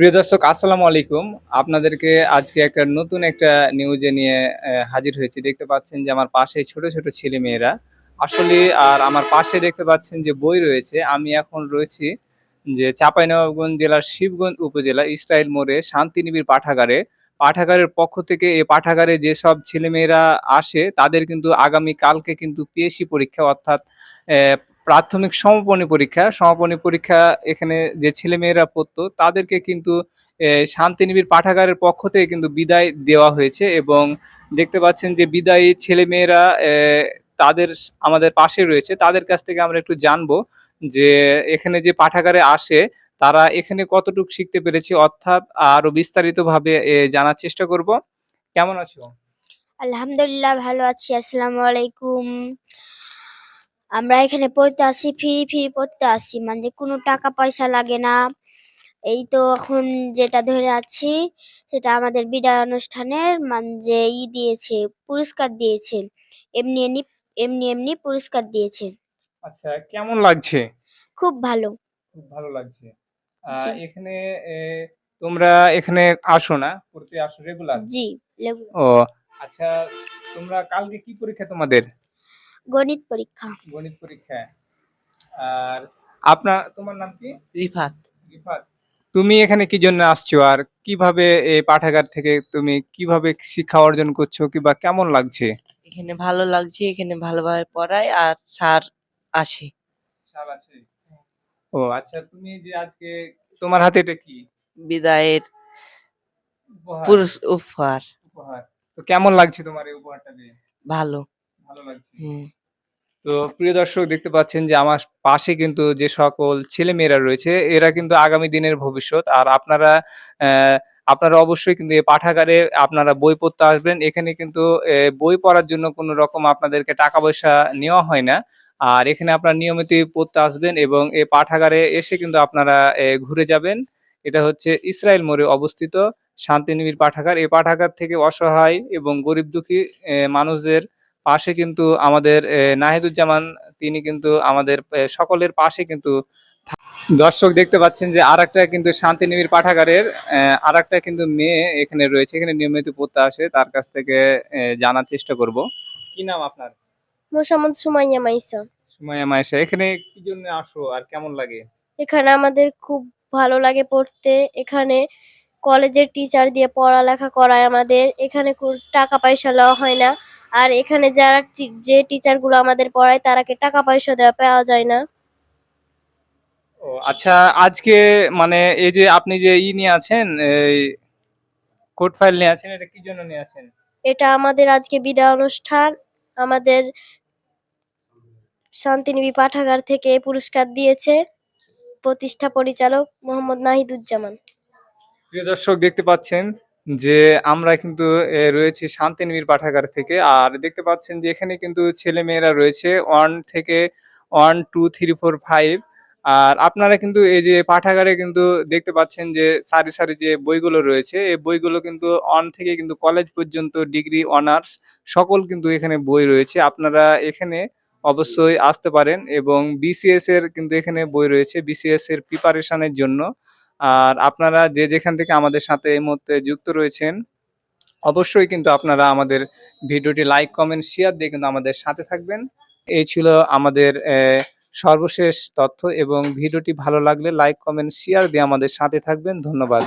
প্রিয় দর্শক, আসসালামু আলাইকুম। আপনাদেরকে আজকে একটা নতুন একটা নিউজে নিয়ে হাজির হয়েছি। দেখতে পাচ্ছেন যে আমার পাশে ছোট ছোট ছেলে মেয়েরা আসলে আর আমার পাশে দেখতে পাচ্ছেন যে বই রয়েছে। আমি এখন রয়েছি যে চাঁপাইনবাবগঞ্জ জেলার শিবগঞ্জ উপজেলা ইসরায়েল মোড়ে শান্তিনিবিড় পাঠাগারে। পাঠাগারের পক্ষ থেকে এই পাঠাগারে যেসব ছেলেমেয়েরা আসে, তাদের কিন্তু আগামী কালকে কিন্তু পিএসসি পরীক্ষা, অর্থাৎ প্রাথমিক সমাপনী পরীক্ষা সমাপনী পরীক্ষা এখানে যে ছেলেমেয়েরা পড়তো তাদেরকে কিন্তু আহ, শান্তিনিবিড় পাঠাগারের পক্ষ থেকে কিন্তু বিদায় দেওয়া হয়েছে এবং দেখতে পাচ্ছেন যে বিদায়ী ছেলেমেয়েরা তাদের আমাদের পাশে রয়েছে। তাদের কাছ থেকে আমরা একটু জানব যে এখানে যে পাঠাগারে আসে তারা এখানে কতটুকু শিখতে পেরেছে অর্থাৎ আরও বিস্তারিতভাবে জানার চেষ্টা করব। কেমন আছো? আলহামদুলিল্লাহ ভালো আছি। আসসালামু আলাইকুম। আমরা এখানে পড়তে আসি ফ্রি ফ্রি পড়তে আসি। মানে কোনো টাকা পয়সা লাগে না। এই তো এখন যেটা ধরে আছি সেটা আমাদের বিদায় অনুষ্ঠানের মানে যে ই দিয়েছে পুরস্কার দিয়েছে। এমনি এমনি এমনি এমনি পুরস্কার দিয়েছে। আচ্ছা কেমন লাগছে? খুব ভালো। খুব ভালো লাগছে। এখানে তোমরা এখানে আসো না? পড়তে আসো রেগুলার? জি ও আচ্ছা তোমরা কালকে কি পরীক্ষা তোমাদের? গণিত পরীক্ষা। গণিত পরীক্ষা। আর আপনার তোমার নাম কি? রিফাত। রিফাত। তুমি এখানে কি জন্য আসছো? আর কীভাবে এই পাঠাগার থেকে তুমি কীভাবে শিক্ষা অর্জন করছ? কিংবা কেমন লাগছে? এখানে ভালো লাগছে এখানে ভালোভাবে পড়ায় আর স্যার আসে। সাল আছে ও আচ্ছা তুমি যে আজকে তোমার হাতে এটা কি? বিদায়ের উপহার। পুরুষ উপহার। উপহার। তো কেমন লাগছে তোমার এই উপহারটা পেয়ে ভালো। ভালো লাগছে। হুম। তো প্রিয় দর্শক, দেখতে পাচ্ছেন যে আমার পাশে কিন্তু যে সকল ছেলে মেয়েরা রয়েছে, এরা কিন্তু আগামী দিনের ভবিষ্যৎ। আর আপনারা আপনারা অবশ্যই কিন্তু এই পাঠাগারে আপনারা বই পড়তে আসবেন। এখানে কিন্তু বই পড়ার জন্য কোনো রকম আপনাদেরকে টাকা পয়সা নেওয়া হয় না। আর এখানে আপনারা নিয়মিত পড়তে আসবেন এবং এই পাঠাগারে এসে কিন্তু আপনারা ঘুরে যাবেন। এটা হচ্ছে ইসরায়েল মোড়ে অবস্থিত শান্তিনিবিড় পাঠাগার। এই পাঠাগার থেকে অসহায় এবং গরিব দুঃখী মানুষদের পাশে কিন্তু আমাদের নাহিদুজ্জামান তিনি কিন্তু আমাদের সকলের পাশে কিন্তু দর্শক দেখতে পাচ্ছেন যে আর একটা কিন্তু শান্তিনিবিড় পাঠাগারের আর একটা কিন্তু মেয়ে এখানে রয়েছে এখানে নিয়মিত পড়তে আসে তার কাছ থেকে জানার চেষ্টা করব। কি নাম আপনার? মোসাম্মদ সুমাইয়া মাইসা। সুমাইয়া মায়েশা এখানে কি জন্য আসো আর কেমন লাগে? এখানে আমাদের খুব ভালো লাগে পড়তে এখানে কলেজের টিচার দিয়ে পড়ালেখা করায় আমাদের এখানে টাকা পয়সা লওয়া হয় না। আর এখানে যারা যে টিচারগুলো আমাদের পড়ায় তারাকে টাকা পয়সা দেওয়া পাওয়া যায় না। ও আচ্ছা আজকে মানে এই যে আপনি যে ই নিয়ে আছেন এই কোড ফাইল নিয়ে আছেন এটা কি জন্য নিয়ে আছেন? এটা আমাদের আজকে বিদায় অনুষ্ঠান। আমাদের শান্তিনিবি পাঠাগার থেকে পুরস্কার দিয়েছে প্রতিষ্ঠা পরিচালক মোহাম্মদ নাহিদুজ্জামান। প্রিয় দর্শক দেখতে পাচ্ছেন যে আমরা কিন্তু রয়েছি শান্তিনিবিড় পাঠাগার থেকে। আর দেখতে পাচ্ছেন যে এখানে কিন্তু ছেলে মেয়েরা রয়েছে ওয়ান থেকে one two three four five আর আপনারা কিন্তু এই যে পাঠাগারে কিন্তু দেখতে পাচ্ছেন যে সারি সারি যে বইগুলো রয়েছে এই বইগুলো কিন্তু অন থেকে কিন্তু কলেজ পর্যন্ত ডিগ্রি অনার্স সকল কিন্তু এখানে বই রয়েছে। আপনারা এখানে অবশ্যই আসতে পারেন এবং বিসিএস এর কিন্তু এখানে বই রয়েছে বিসিএস এর প্রিপারেশনের জন্য। আর আপনারা যে যেখান থেকে আমাদের সাথে এই মুহূর্তে যুক্ত রয়েছেন, অবশ্যই কিন্তু আপনারা আমাদের ভিডিওটি লাইক কমেন্ট শেয়ার দিয়ে কিন্তু আমাদের সাথে থাকবেন। এই ছিল আমাদের সর্বশেষ তথ্য এবং ভিডিওটি ভালো লাগলে লাইক কমেন্ট শেয়ার দিয়ে আমাদের সাথে থাকবেন। ধন্যবাদ।